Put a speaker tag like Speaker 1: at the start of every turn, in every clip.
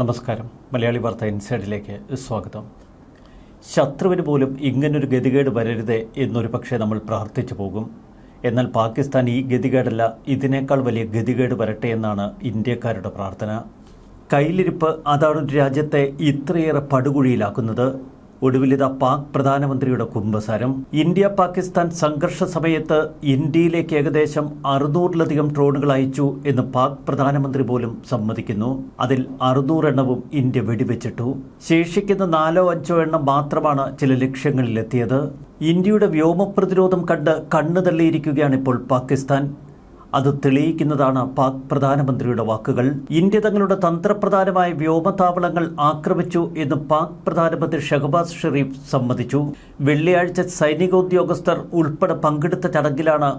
Speaker 1: നമസ്കാരം. മലയാളി വാർത്ത ഇൻസൈഡിലേക്ക് സ്വാഗതം. ശത്രുവിന് പോലും ഇങ്ങനൊരു ഗതികേട് വരരുത് എന്നൊരു പക്ഷേ നമ്മൾ പ്രാർത്ഥിച്ചു പോകും. എന്നാൽ പാകിസ്ഥാൻ ഈ ഗതികേടല്ല ഇതിനേക്കാൾ വലിയ ഗതികേട് വരട്ടെ എന്നാണ് ഇന്ത്യക്കാരുടെ പ്രാർത്ഥന. കയ്യിലിരിപ്പ് അതാണ് രാജ്യത്തെ ഇത്രയേറെ പടുകുഴിയിലാക്കുന്നത്. ഒടുവിലിത പാക് പ്രധാനമന്ത്രിയുടെ കുംഭസാരം ഇന്ത്യ പാകിസ്ഥാൻ സംഘർഷ സമയത്ത് ഇന്ത്യയിലേക്ക് ഏകദേശം അറുന്നൂറിലധികം ഡ്രോണുകൾ അയച്ചു എന്ന് പാക് പ്രധാനമന്ത്രി പോലും സമ്മതിക്കുന്നു. അതിൽ അറുന്നൂറെണ്ണവും ഇന്ത്യ വെടിവെച്ചിട്ടു. ശേഷിക്കുന്ന നാലോ അഞ്ചോ എണ്ണം മാത്രമാണ് ചില ലക്ഷ്യങ്ങളിലെത്തിയത്. ഇന്ത്യയുടെ വ്യോമപ്രതിരോധം കണ്ട് കണ്ണു തള്ളിയിരിക്കുകയാണ് ഇപ്പോൾ പാകിസ്ഥാൻ. അത് തെളിയിക്കുന്നതാണ് പാക് പ്രധാനമന്ത്രിയുടെ വാക്കുകൾ. ഇന്ത്യ തങ്ങളുടെ തന്ത്രപ്രധാനമായ വ്യോമതാവളങ്ങൾ ആക്രമിച്ചു എന്ന് പാക് പ്രധാനമന്ത്രി ഷഹബാസ് ഷെറീഫ് സമ്മതിച്ചു. വെള്ളിയാഴ്ച സൈനികോദ്യോഗസ്ഥർ ഉൾപ്പെടെ പങ്കെടുത്ത ചടങ്ങിലാണ്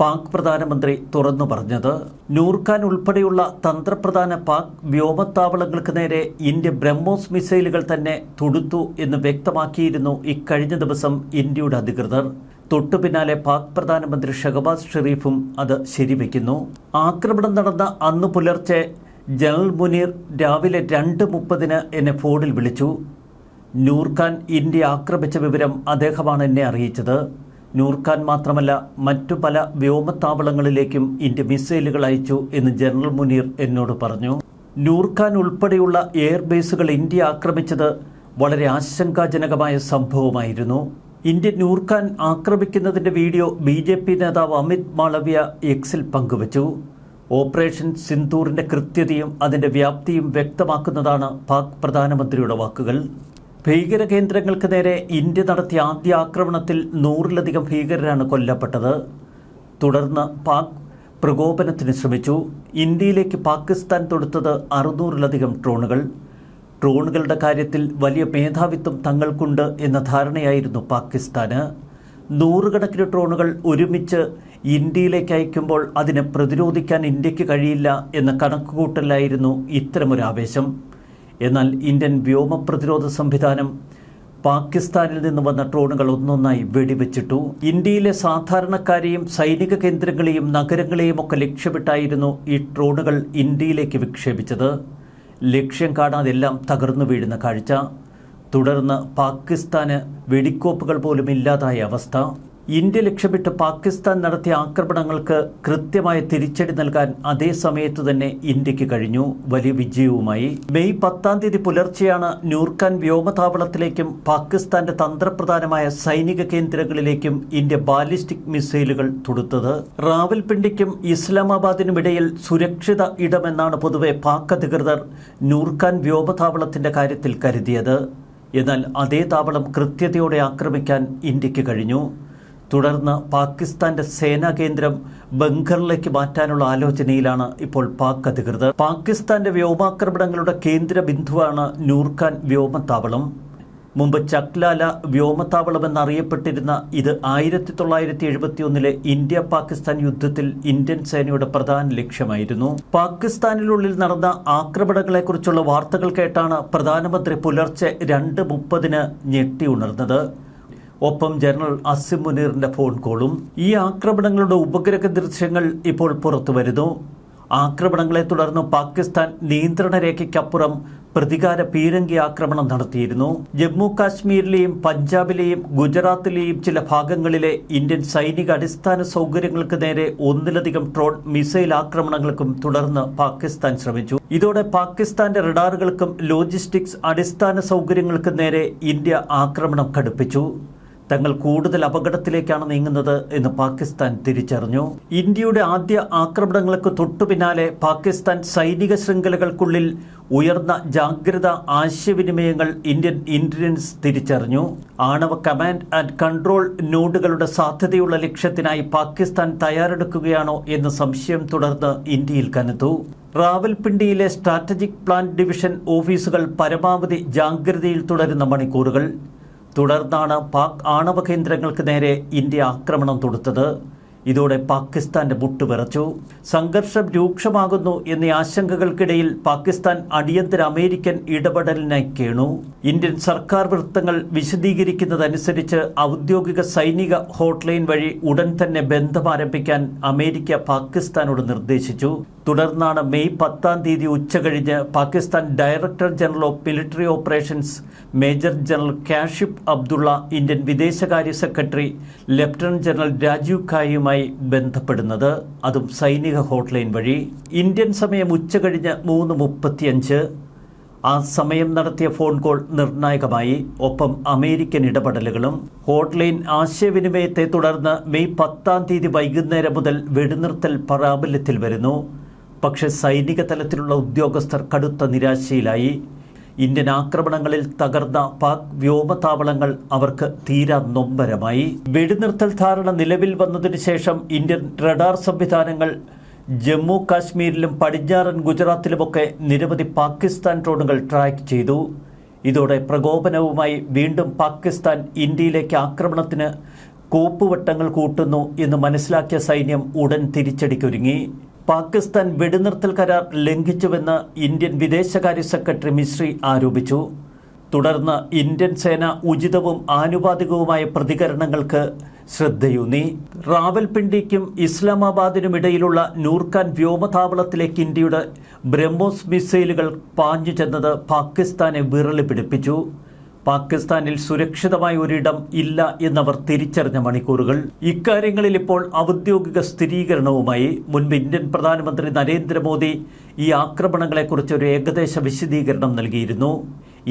Speaker 1: പാക് പ്രധാനമന്ത്രി തുറന്നു പറഞ്ഞത് നൂർഖാൻ ഉൾപ്പെടെയുള്ള തന്ത്രപ്രധാന പാക് വ്യോമത്താവളങ്ങൾക്ക് നേരെ ഇന്ത്യ ബ്രഹ്മോസ് മിസൈലുകൾ തന്നെ തൊടുത്തു എന്ന് വ്യക്തമാക്കിയിരുന്നു ഇക്കഴിഞ്ഞ ദിവസം ഇന്ത്യയുടെ അധികൃതർ. തൊട്ടു പിന്നാലെ പാക് പ്രധാനമന്ത്രി ഷഹബാസ് ഷെറീഫും അത് ശരിവെക്കുന്നു. ആക്രമണം നടന്ന അന്ന് പുലർച്ചെ ജനറൽ മുനീർ രാവിലെ രണ്ട് മുപ്പതിന് എന്നെ ഫോണിൽ വിളിച്ചു. നൂർഖാൻ ഇന്ത്യ ആക്രമിച്ച വിവരം അദ്ദേഹമാണ് എന്നെ അറിയിച്ചത്. നൂർഖാൻ മാത്രമല്ല മറ്റു പല വ്യോമത്താവളങ്ങളിലേക്കും ഇന്ത്യ മിസൈലുകൾ അയച്ചു എന്ന് ജനറൽ മുനീർ എന്നോട് പറഞ്ഞു. നൂർഖാൻ ഉൾപ്പെടെയുള്ള എയർബേസുകൾ ഇന്ത്യ ആക്രമിച്ചത് വളരെ ആശങ്കാജനകമായ സംഭവമായിരുന്നു. ഇന്ത്യ നൂർഖാൻ ആക്രമിക്കുന്നതിന്റെ വീഡിയോ ബി ജെ പി നേതാവ് അമിത് മാളവ്യ എക്സിൽ പങ്കുവച്ചു. ഓപ്പറേഷൻ സിന്ദൂറിന്റെ കൃത്യതയും അതിന്റെ വ്യാപ്തിയും വ്യക്തമാക്കുന്നതാണ് പാക് പ്രധാനമന്ത്രിയുടെ വാക്കുകൾ. ഭീകര കേന്ദ്രങ്ങൾക്ക് നേരെ ഇന്ത്യ നടത്തിയ ആദ്യ ആക്രമണത്തിൽ നൂറിലധികം ഭീകരരാണ് കൊല്ലപ്പെട്ടത്. തുടർന്ന് പാക് പ്രകോപനത്തിന് ശ്രമിച്ചു. ഇന്ത്യയിലേക്ക് പാകിസ്ഥാൻ തൊടുത്തത് അറുന്നൂറിലധികം ഡ്രോണുകൾ. ഡ്രോണുകളുടെ കാര്യത്തിൽ വലിയ മേധാവിത്വം തങ്ങൾക്കുണ്ട് എന്ന ധാരണയായിരുന്നു പാകിസ്ഥാന്. നൂറുകണക്കിന് ഡ്രോണുകൾ ഒരുമിച്ച് ഇന്ത്യയിലേക്ക് അയക്കുമ്പോൾ അതിനെ പ്രതിരോധിക്കാൻ ഇന്ത്യയ്ക്ക് കഴിയില്ല എന്ന കണക്കുകൂട്ടലായിരുന്നു ഇത്തരമൊരു ആവേശം എന്നാൽ ഇന്ത്യൻ വ്യോമ പ്രതിരോധ സംവിധാനം പാകിസ്ഥാനിൽ നിന്ന് വന്ന ഡ്രോണുകൾ ഒന്നൊന്നായി വെടിവെച്ചിട്ടു. ഇന്ത്യയിലെ സാധാരണക്കാരെയും സൈനിക കേന്ദ്രങ്ങളെയും നഗരങ്ങളെയും ഒക്കെ ലക്ഷ്യമിട്ടായിരുന്നു ഈ ഡ്രോണുകൾ ഇന്ത്യയിലേക്ക് വിക്ഷേപിച്ചത്. ലക്ഷ്യം കാണാതെല്ലാം തകർന്നു വീഴുന്ന കാഴ്ച. തുടർന്ന് പാകിസ്ഥാന് വെടിക്കോപ്പുകൾ പോലും ഇല്ലാതായ അവസ്ഥ. ഇന്ത്യ ലക്ഷ്യമിട്ട് പാകിസ്ഥാൻ നടത്തിയ ആക്രമണങ്ങൾക്ക് കൃത്യമായ തിരിച്ചടി നൽകാൻ അതേ സമയത്ത് തന്നെ ഇന്ത്യയ്ക്ക് കഴിഞ്ഞു. വലിയ വിജയവുമായി. മെയ് പത്താം തീയതി പുലർച്ചെയാണ് നൂർഖാൻ വ്യോമതാവളത്തിലേക്കും പാകിസ്ഥാന്റെ തന്ത്രപ്രധാനമായ സൈനിക കേന്ദ്രങ്ങളിലേക്കും ഇന്ത്യ ബാലിസ്റ്റിക് മിസൈലുകൾ തൊടുത്തത്. റാവൽപിണ്ടിക്കും ഇസ്ലാമാബാദിനുമിടയിൽ സുരക്ഷിത ഇടമെന്നാണ് പൊതുവെ പാക് അധികൃതർ നൂർഖാൻ വ്യോമതാവളത്തിന്റെ കാര്യത്തിൽ കരുതിയത്. എന്നാൽ അതേ താവളം കൃത്യതയോടെ ആക്രമിക്കാൻ ഇന്ത്യയ്ക്ക് കഴിഞ്ഞു. തുടർന്ന് പാകിസ്ഥാന്റെ സേനാ കേന്ദ്രം ബംഗറിലേക്ക് മാറ്റാനുള്ള ആലോചനയിലാണ് ഇപ്പോൾ പാക് അധികൃതർ. പാകിസ്ഥാന്റെ വ്യോമാക്രമണങ്ങളുടെ കേന്ദ്ര ബിന്ദുവാണ് നൂർഖാൻ വ്യോമത്താവളം. മുമ്പ് ചക്ലാല വ്യോമത്താവളം എന്നറിയപ്പെട്ടിരുന്ന ഇത് ആയിരത്തി തൊള്ളായിരത്തി എഴുപത്തി ഒന്നിലെ ഇന്ത്യ പാകിസ്ഥാൻ യുദ്ധത്തിൽ ഇന്ത്യൻ സേനയുടെ പ്രധാന ലക്ഷ്യമായിരുന്നു. പാകിസ്ഥാനിനുള്ളിൽ നടന്ന ആക്രമണങ്ങളെക്കുറിച്ചുള്ള വാർത്തകൾ കേട്ടാണ് പ്രധാനമന്ത്രി പുലർച്ചെ രണ്ട് മുപ്പതിന് ഞെട്ടി ഉണർന്നത്. ഒപ്പം ജനറൽ അസിം മുനീറിന്റെ ഫോൺ കോളും. ഈ ആക്രമണങ്ങളുടെ ഉപഗ്രഹ ദൃശ്യങ്ങൾ ഇപ്പോൾ പുറത്തു വരുന്നു. ആക്രമണങ്ങളെ തുടർന്ന് പാകിസ്ഥാൻ നിയന്ത്രണ രേഖയ്ക്കപ്പുറം പ്രതികാര പീരങ്കി ആക്രമണം നടത്തിയിരുന്നു. ജമ്മു കാശ്മീരിലെയും പഞ്ചാബിലെയും ഗുജറാത്തിലെയും ചില ഭാഗങ്ങളിലെ ഇന്ത്യൻ സൈനിക അടിസ്ഥാന സൗകര്യങ്ങൾക്ക് നേരെ ഒന്നിലധികം ട്രോൺ മിസൈൽ ആക്രമണങ്ങൾക്കും തുടർന്ന് പാകിസ്ഥാൻ ശ്രമിച്ചു. ഇതോടെ പാകിസ്ഥാന്റെ റഡാറുകൾക്കും ലോജിസ്റ്റിക്സ് അടിസ്ഥാന സൗകര്യങ്ങൾക്കും നേരെ ഇന്ത്യ ആക്രമണം കടുപ്പിച്ചു തങ്ങൾ കൂടുതൽ അപകടത്തിലേക്കാണ് നീങ്ങുന്നത് എന്ന് പാകിസ്ഥാൻ തിരിച്ചറിഞ്ഞു. ഇന്ത്യയുടെ ആദ്യ ആക്രമണങ്ങൾക്ക് തൊട്ടു പിന്നാലെ പാകിസ്ഥാൻ സൈനിക ശൃംഖലകൾക്കുള്ളിൽ ഉയർന്ന ജാഗ്രത ആശയവിനിമയങ്ങൾ ഇന്ത്യൻ ഇന്റലിജൻസ് തിരിച്ചറിഞ്ഞു. ആണവ കമാൻഡ് ആൻഡ് കൺട്രോൾ നോഡുകളുടെ സാധ്യതയുള്ള ലക്ഷ്യത്തിനായി പാകിസ്ഥാൻ തയ്യാറെടുക്കുകയാണോ എന്ന സംശയം തുടർന്ന് ഇന്ത്യയിൽ കനത്തു. റാവൽപിണ്ടിയിലെ സ്ട്രാറ്റജിക് പ്ലാൻ ഡിവിഷൻ ഓഫീസുകൾ പരമാവധി ജാഗ്രതയിൽ തുടരുന്ന മണിക്കൂറുകൾ. തുടർന്നാണ് പാക് ആണവ കേന്ദ്രങ്ങൾക്ക് നേരെ ഇന്ത്യ ആക്രമണം തൊടുത്തത്. ഇതോടെ പാകിസ്ഥാന്റെ മുട്ടുവിറച്ചു സംഘർഷം രൂക്ഷമാകുന്നു എന്നീ ആശങ്കകൾക്കിടയിൽ പാകിസ്ഥാൻ അടിയന്തര അമേരിക്കൻ ഇടപെടലിനായി കേണു. ഇന്ത്യൻ സർക്കാർ വൃത്തങ്ങൾ വിശദീകരിക്കുന്നതനുസരിച്ച് ഔദ്യോഗിക സൈനിക ഹോട്ട്ലൈൻ വഴി ഉടൻ തന്നെ ബന്ധം ആരംഭിക്കാൻ അമേരിക്ക പാകിസ്ഥാനോട് നിർദ്ദേശിച്ചു. തുടർന്നാണ് മെയ് പത്താം തീയതി ഉച്ചകഴിഞ്ഞ് Pakistan director general of military operations major general Kashif Abdullah Indian വിദേശകാര്യ സെക്രട്ടറി ലഫ്റ്റനന്റ് ജനറൽ രാജീവ് ഖായുമായി ബന്ധപ്പെടുന്നത്. അതും സൈനിക ഹോട്ട്ലൈൻ വഴി. ഇന്ത്യൻ സമയം ഉച്ചകഴിഞ്ഞ് മൂന്ന് മുപ്പത്തിയഞ്ച്. ആ സമയം നടത്തിയ ഫോൺ കോൾ നിർണായകമായി. ഒപ്പം അമേരിക്കൻ ഇടപെടലുകളും. ഹോട്ട്ലൈൻ ആശയവിനിമയത്തെ തുടർന്ന് മെയ് പത്താം തീയതി വൈകുന്നേരം മുതൽ വെടിനിർത്തൽ പ്രാബല്യത്തിൽ വരുന്നു. പക്ഷേ സൈനിക തലത്തിലുള്ള ഉദ്യോഗസ്ഥർ കടുത്ത നിരാശയിലായി. ഇന്ത്യൻ ആക്രമണങ്ങളിൽ തകർന്ന പാക് വ്യോമതാവളങ്ങൾ അവർക്ക് തീരാ നൊമ്പരമായി. വെടിനിർത്തൽ ധാരണ നിലവിൽ വന്നതിന് ശേഷം ഇന്ത്യൻ റഡാർ സംവിധാനങ്ങൾ ജമ്മു കാശ്മീരിലും പടിഞ്ഞാറൻ ഗുജറാത്തിലുമൊക്കെ നിരവധി പാകിസ്ഥാൻ ഡ്രോണുകൾ ട്രാക്ക് ചെയ്തു. ഇതോടെ പ്രകോപനവുമായി വീണ്ടും പാകിസ്ഥാൻ ഇന്ത്യയിലേക്ക് ആക്രമണത്തിന് കോപ്പുവട്ടങ്ങൾ കൂട്ടുന്നു എന്ന് മനസ്സിലാക്കിയ സൈന്യം ഉടൻ തിരിച്ചടിക്കൊരുങ്ങി. പാകിസ്ഥാൻ വെടിനിർത്തൽ കരാർ ലംഘിച്ചുവെന്ന് ഇന്ത്യൻ വിദേശകാര്യ സെക്രട്ടറി മിശ്രി ആരോപിച്ചു. തുടർന്ന് ഇന്ത്യൻ സേന ഉചിതവും ആനുപാതികവുമായ പ്രതികരണങ്ങൾക്ക് ശ്രദ്ധയൂന്നി. റാവൽപിണ്ടിക്കും ഇസ്ലാമാബാദിനും ഇടയിലുള്ള നൂർഖാൻ വ്യോമതാവളത്തിലേക്ക് ഇന്ത്യയുടെ ബ്രഹ്മോസ് മിസൈലുകൾ പാഞ്ഞു ചെന്നത് പാകിസ്ഥാനെ വിറളി പിടിപ്പിച്ചു പാകിസ്ഥാനിൽ സുരക്ഷിതമായ ഒരിടം ഇല്ല എന്നവർ തിരിച്ചറിഞ്ഞ മണിക്കൂറുകൾ. ഇക്കാര്യങ്ങളിൽ ഇപ്പോൾ ഔദ്യോഗിക സ്ഥിരീകരണവുമായി മുൻപ് ഇന്ത്യൻ പ്രധാനമന്ത്രി നരേന്ദ്രമോദി ഈ ആക്രമണങ്ങളെക്കുറിച്ച് ഒരു ഏകദേശ വിശദീകരണം നൽകിയിരുന്നു.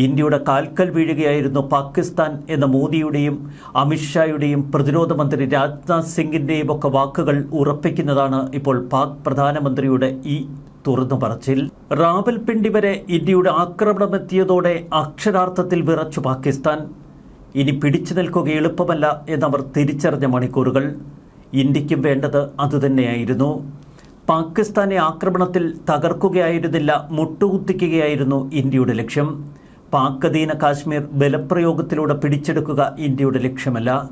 Speaker 1: ഇന്ത്യയുടെ കാൽക്കൽ വീഴുകയായിരുന്നു പാകിസ്ഥാൻ എന്ന മോദിയുടെയും അമിത്ഷായുടെയും പ്രതിരോധ മന്ത്രി രാജ്നാഥ് സിംഗിന്റെയും ഒക്കെ വാക്കുകൾ ഉറപ്പിക്കുന്നതാണ് ഇപ്പോൾ പാക് പ്രധാനമന്ത്രിയുടെ ഈ തുറന്നു പറച്ചിൽ. റാവൽപിണ്ടി വരെ ഇന്ത്യയുടെ ആക്രമണമെത്തിയതോടെ അക്ഷരാർത്ഥത്തിൽ വിറച്ചു പാകിസ്ഥാൻ. ഇനി പിടിച്ചു നിൽക്കുക എളുപ്പമല്ല എന്നവർ തിരിച്ചറിഞ്ഞ മണിക്കൂറുകൾ. ഇന്ത്യക്കും വേണ്ടത് അതുതന്നെയായിരുന്നു. പാകിസ്ഥാനെ ആക്രമണത്തിൽ തകർക്കുകയായിരുന്നില്ല മുട്ടുകുത്തിക്കുകയായിരുന്നു ഇന്ത്യയുടെ ലക്ഷ്യം. പാക് അധീന കാശ്മീർ ബലപ്രയോഗത്തിലൂടെ പിടിച്ചെടുക്കുക ഇന്ത്യയുടെ ലക്ഷ്യമല്ല.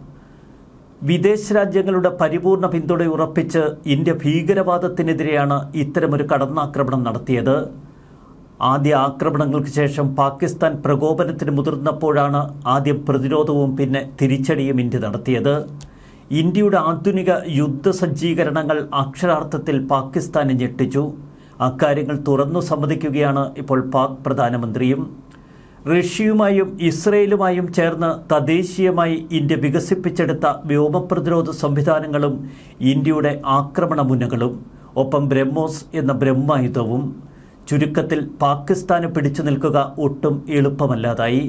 Speaker 1: വിദേശ രാജ്യങ്ങളുടെ പരിപൂർണ പിന്തുണ ഉറപ്പിച്ച് ഇന്ത്യ ഭീകരവാദത്തിനെതിരെയാണ് ഇത്തരമൊരു കടന്നാക്രമണം നടത്തിയത്. ആദ്യ ആക്രമണങ്ങൾക്ക് ശേഷം പാകിസ്ഥാൻ പ്രകോപനത്തിന് മുതിർന്നപ്പോഴാണ് ആദ്യം പ്രതിരോധവും പിന്നെ തിരിച്ചടിയും ഇന്ത്യ നടത്തിയത്. ഇന്ത്യയുടെ ആധുനിക യുദ്ധ സജ്ജീകരണങ്ങൾ അക്ഷരാർത്ഥത്തിൽ പാകിസ്ഥാനെ ഞെട്ടിച്ചു. അക്കാര്യങ്ങൾ തുറന്നു സമ്മതിക്കുകയാണ് ഇപ്പോൾ പാക് പ്രധാനമന്ത്രിയും. റഷ്യയുമായും ഇസ്രയേലുമായും ചേർന്ന് തദ്ദേശീയമായി ഇന്ത്യ വികസിപ്പിച്ചെടുത്ത വ്യോമപ്രതിരോധ സംവിധാനങ്ങളും ഇന്ത്യയുടെ ആക്രമണ മുനകളും ഒപ്പം ബ്രഹ്മോസ് എന്ന ബ്രഹ്മായുധവും ചുരുക്കത്തിൽ പാകിസ്ഥാന് പിടിച്ചു നിൽക്കുക ഒട്ടും എളുപ്പമല്ലാതായി.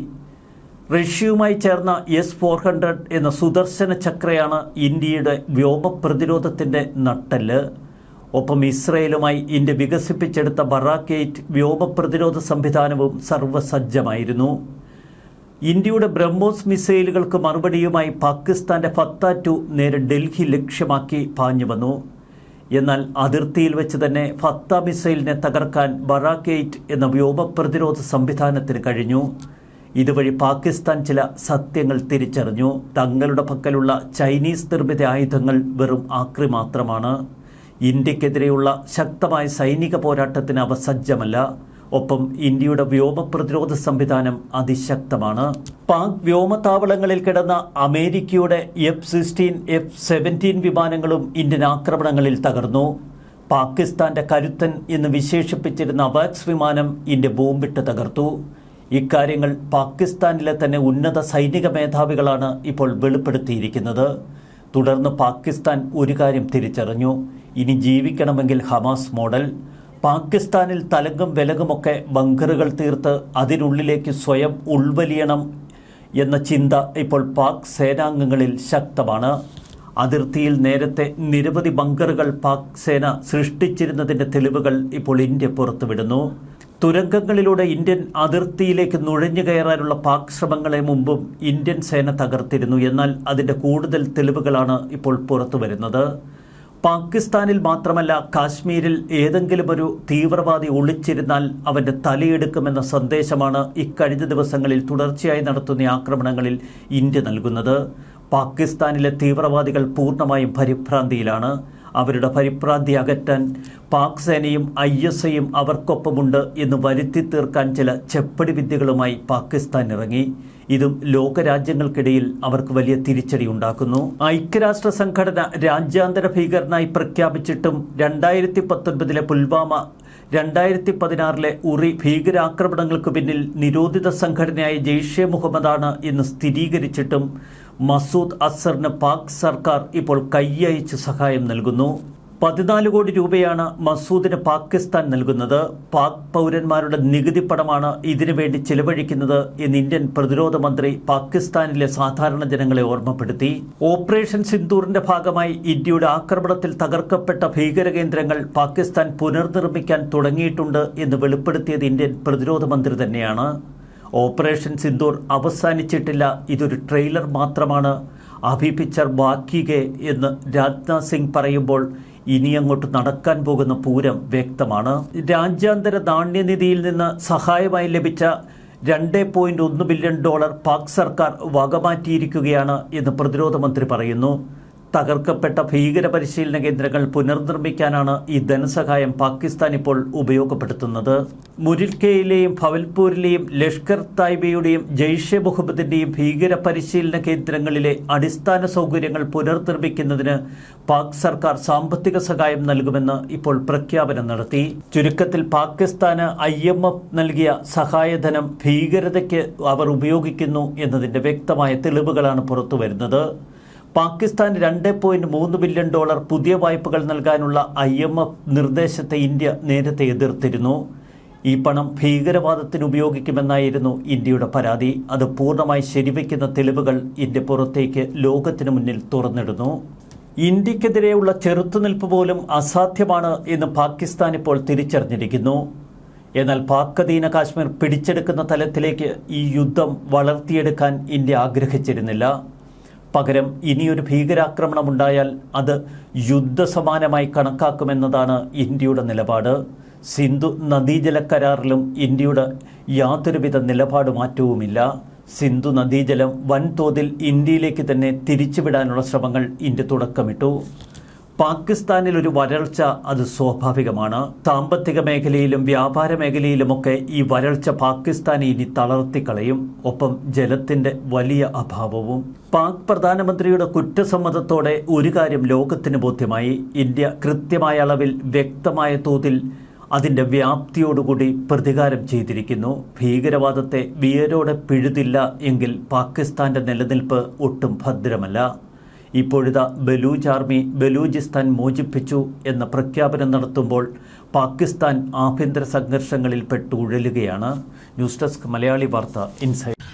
Speaker 1: റഷ്യയുമായി ചേർന്ന എസ് ഫോർ ഹൺഡ്രഡ് എന്ന സുദർശന ചക്രയാണ് ഇന്ത്യയുടെ വ്യോമപ്രതിരോധത്തിന്റെ നട്ടൽ ഒപ്പം ഇസ്രയേലുമായി ഇന്ത്യ വികസിപ്പിച്ചെടുത്ത ബറാക്കേറ്റ് വ്യോമ പ്രതിരോധ സംവിധാനവും സർവസജ്ജമായിരുന്നു. ഇന്ത്യയുടെ ബ്രഹ്മോസ് മിസൈലുകൾക്ക് മറുപടിയുമായി പാകിസ്ഥാന്റെ ഫത്ത ടു നേരെ ഡൽഹി ലക്ഷ്യമാക്കി പാഞ്ഞു വന്നു. എന്നാൽ അതിർത്തിയിൽ വെച്ച് തന്നെ ഫത്ത മിസൈലിനെ തകർക്കാൻ ബറാക്കേറ്റ് എന്ന വ്യോമ പ്രതിരോധ സംവിധാനത്തിന് കഴിഞ്ഞു. ഇതുവഴി പാകിസ്ഥാൻ ചില സത്യങ്ങൾ തിരിച്ചറിഞ്ഞു. തങ്ങളുടെ പക്കലുള്ള ചൈനീസ് നിർമ്മിത ആയുധങ്ങൾ വെറും ആക്രി മാത്രമാണ്. ഇന്ത്യക്കെതിരെയുള്ള ശക്തമായ സൈനിക പോരാട്ടത്തിന് അവ സജ്ജമല്ല. ഒപ്പം ഇന്ത്യയുടെ വ്യോമ പ്രതിരോധ സംവിധാനം അതിശക്തമാണ്. പാക് വ്യോമതാവളങ്ങളിൽ കിടന്ന അമേരിക്കയുടെ എഫ് സിക്സ്റ്റീൻ എഫ് സെവന്റീൻ വിമാനങ്ങളും ഇന്ത്യൻ ആക്രമണങ്ങളിൽ തകർന്നു. പാകിസ്ഥാന്റെ കരുത്തൻ എന്ന് വിശേഷിപ്പിച്ചിരുന്ന അവാക്സ് വിമാനം ഇന്ത്യ ബോംബിട്ട് തകർത്തു. ഇക്കാര്യങ്ങൾ പാകിസ്ഥാനിലെ തന്നെ ഉന്നത സൈനിക മേധാവികളാണ് ഇപ്പോൾ വെളിപ്പെടുത്തിയിരിക്കുന്നത്. തുടർന്ന് പാകിസ്ഥാൻ ഒരു കാര്യം തിരിച്ചറിഞ്ഞു. ഇനി ജീവിക്കണമെങ്കിൽ ഹമാസ് മോഡൽ. പാകിസ്ഥാനിൽ തലങ്കും വിലകുമൊക്കെ ബങ്കറുകൾ തീർത്ത് അതിനുള്ളിലേക്ക് സ്വയം ഉൾവലിയണം എന്ന ചിന്ത ഇപ്പോൾ പാക് സേനാംഗങ്ങളിൽ ശക്തമാണ്. അതിർത്തിയിൽ നേരത്തെ നിരവധി ബങ്കറുകൾ പാക് സേന സൃഷ്ടിച്ചിരുന്നതിന്റെ തെളിവുകൾ ഇപ്പോൾ ഇന്ത്യ പുറത്തുവിടുന്നു. തുരങ്കങ്ങളിലൂടെ ഇന്ത്യൻ അതിർത്തിയിലേക്ക് നുഴഞ്ഞു കയറാനുള്ള പാക് ശ്രമങ്ങളെ മുമ്പും ഇന്ത്യൻ സേന തകർത്തിരുന്നു. എന്നാൽ അതിന്റെ കൂടുതൽ തെളിവുകളാണ് ഇപ്പോൾ പുറത്തു വരുന്നത് പാകിസ്ഥാനിൽ മാത്രമല്ല കാശ്മീരിൽ ഏതെങ്കിലും ഒരു തീവ്രവാദി ഒളിച്ചിരുന്നാൽ അവന്റെ തലയെടുക്കുമെന്ന സന്ദേശമാണ് ഇക്കഴിഞ്ഞ ദിവസങ്ങളിൽ തുടർച്ചയായി നടത്തുന്ന ആക്രമണങ്ങളിൽ ഇന്ത്യ നൽകുന്നത്. പാകിസ്ഥാനിലെ തീവ്രവാദികൾ പൂർണമായും പരിഭ്രാന്തിയിലാണ്. അവരുടെ പരിഭ്രാന്തി അകറ്റാൻ പാക് സേനയും ഐ എസ് ഐയും അവർക്കൊപ്പമുണ്ട് എന്ന് വരുത്തി തീർക്കാൻ ചില ചെപ്പടി വിദ്യകളുമായി പാകിസ്ഥാൻ ഇറങ്ങി. ഇതും ലോകരാജ്യങ്ങൾക്കിടയിൽ അവർക്ക് വലിയ തിരിച്ചടി ഉണ്ടാക്കുന്നു. ഐക്യരാഷ്ട്ര സംഘടന രാജ്യാന്തര ഭീകരനായി പ്രഖ്യാപിച്ചിട്ടും രണ്ടായിരത്തി പത്തൊൻപതിലെ പുൽവാമ രണ്ടായിരത്തി പതിനാറിലെ ഉറി ഭീകരാക്രമണങ്ങൾക്ക് പിന്നിൽ നിരോധിത സംഘടനയായ ജെയ്ഷെ മുഹമ്മദാണ് എന്ന് സ്ഥിരീകരിച്ചിട്ടും മസൂദ് അസറിന് പാക് സർക്കാർ ഇപ്പോൾ കൈയയച്ച് സഹായം നൽകുന്നു. പതിനാല് കോടി രൂപയാണ് മസൂദിന് പാകിസ്ഥാൻ നൽകുന്നത്. പാക് പൗരന്മാരുടെ നികുതി പണമാണ് ഇതിനു വേണ്ടി ചിലവഴിക്കുന്നത് എന്ന് ഇന്ത്യൻ പ്രതിരോധ മന്ത്രി പാകിസ്ഥാനിലെ സാധാരണ ജനങ്ങളെ ഓർമ്മപ്പെടുത്തി. ഓപ്പറേഷൻ സിന്ദൂറിന്റെ ഭാഗമായി ഇന്ത്യയുടെ ആക്രമണത്തിൽ തകർക്കപ്പെട്ട ഭീകര കേന്ദ്രങ്ങൾ പാകിസ്ഥാൻ പുനർനിർമ്മിക്കാൻ തുടങ്ങിയിട്ടുണ്ട് എന്ന് വെളിപ്പെടുത്തിയത് ഇന്ത്യൻ പ്രതിരോധ മന്ത്രി തന്നെയാണ്. ഓപ്പറേഷൻ സിന്ദൂർ അവസാനിച്ചിട്ടില്ല. ഇതൊരു ട്രെയിലർ മാത്രമാണ്. അഭി പിക്ചർ ബാക്കികെ എന്ന് രാജ്നാഥ് സിംഗ് പറയുമ്പോൾ ഇനി അങ്ങോട്ട് നടക്കാൻ പോകുന്ന പൂരം വ്യക്തമാണ്. രാജ്യാന്തര നാണ്യനിധിയിൽ നിന്ന് സഹായമായി ലഭിച്ച രണ്ട് പോയിന്റ് ഒന്ന് ബില്യൺ ഡോളർ പാക് സർക്കാർ വകമാറ്റിയിരിക്കുകയാണ് എന്ന് പ്രതിരോധ മന്ത്രി പറയുന്നു. തകർക്കപ്പെട്ട ഭീകര പരിശീലന കേന്ദ്രങ്ങൾ പുനർനിർമ്മിക്കാനാണ് ഈ ധനസഹായം പാകിസ്ഥാൻ ഇപ്പോൾ ഉപയോഗപ്പെടുത്തുന്നത്. മുരിൽക്കയിലെയും ഭവൽപൂരിലെയും ലഷ്കർ തായ്ബയുടെയും ജെയ്ഷെ മുഹമ്മദിന്റെയും ഭീകര പരിശീലന കേന്ദ്രങ്ങളിലെ അടിസ്ഥാന സൗകര്യങ്ങൾ പുനർനിർമ്മിക്കുന്നതിന് പാക് സർക്കാർ സാമ്പത്തിക സഹായം നൽകുമെന്ന് ഇപ്പോൾ പ്രഖ്യാപനം നടത്തി. ചുരുക്കത്തിൽ പാകിസ്ഥാന് ഐ എം എഫ് നൽകിയ സഹായധനം ഭീകരതയ്ക്ക് അവർ ഉപയോഗിക്കുന്നു എന്നതിന്റെ വ്യക്തമായ തെളിവുകളാണ് പുറത്തുവരുന്നത്. പാകിസ്ഥാൻ രണ്ട് പോയിന്റ് മൂന്ന് ബില്യൺ ഡോളർ പുതിയ വായ്പകൾ നൽകാനുള്ള ഐ എം എഫ് നിർദ്ദേശത്തെ ഇന്ത്യ നേരത്തെ എതിർത്തിരുന്നു. ഈ പണം ഭീകരവാദത്തിന് ഉപയോഗിക്കുമെന്നായിരുന്നു ഇന്ത്യയുടെ പരാതി. അത് പൂർണമായി ശരിവയ്ക്കുന്ന തെളിവുകൾ ഇന്ത്യ പുറത്തേക്ക് ലോകത്തിനു മുന്നിൽ തുറന്നിടുന്നു. ഇന്ത്യക്കെതിരെയുള്ള ചെറുത്തുനിൽപ്പ് പോലും അസാധ്യമാണ് എന്ന് പാകിസ്ഥാൻ ഇപ്പോൾ തിരിച്ചറിഞ്ഞിരിക്കുന്നു. എന്നാൽ പാക് അധീന കാശ്മീർ പിടിച്ചെടുക്കുന്ന തലത്തിലേക്ക് ഈ യുദ്ധം വളർത്തിയെടുക്കാൻ ഇന്ത്യ ആഗ്രഹിച്ചിരുന്നില്ല. പകരം ഇനിയൊരു ഭീകരാക്രമണമുണ്ടായാൽ അത് യുദ്ധസമാനമായി കണക്കാക്കുമെന്നതാണ് ഇന്ത്യയുടെ നിലപാട്. സിന്ധു നദീജല കരാറിലും ഇന്ത്യയുടെ യാതൊരുവിധ നിലപാട് മാറ്റവുമില്ല. സിന്ധു നദീജലം വൻതോതിൽ ഇന്ത്യയിലേക്ക് തന്നെ തിരിച്ചുവിടാനുള്ള ശ്രമങ്ങൾ ഇന്ത്യ തുടക്കമിട്ടു. പാകിസ്ഥാനിൽ ഒരു വരൾച്ച അത് സ്വാഭാവികമാണ്. സാമ്പത്തിക മേഖലയിലും വ്യാപാര മേഖലയിലുമൊക്കെ ഈ വരൾച്ച പാകിസ്ഥാനെ ഇനി തളർത്തിക്കളയും. ഒപ്പം ജലത്തിന്റെ വലിയ അഭാവവും. പാക് പ്രധാനമന്ത്രിയുടെ കുറ്റസമ്മതത്തോടെ ഒരു കാര്യം ലോകത്തിന് ബോധ്യമായി. ഇന്ത്യ കൃത്യമായ അളവിൽ വ്യക്തമായ തോതിൽ അതിന്റെ വ്യാപ്തിയോടുകൂടി പ്രതികാരം ചെയ്തിരിക്കുന്നു. ഭീകരവാദത്തെ വിയരോടെ പിഴുതില്ല എങ്കിൽ പാകിസ്ഥാന്റെ നിലനിൽപ്പ് ഒട്ടും ഭദ്രമല്ല. ഇപ്പോഴിതാ ബലൂച്ച് ആർമി ബലൂചിസ്ഥാൻ മോചിപ്പിച്ചു എന്ന പ്രഖ്യാപനം നടത്തുമ്പോൾ പാകിസ്ഥാൻ ആഭ്യന്തര സംഘർഷങ്ങളിൽ പെട്ടുഴലുകയാണ്. ന്യൂസ് ഡെസ്ക് മലയാളി വാർത്ത ഇൻസൈഡ്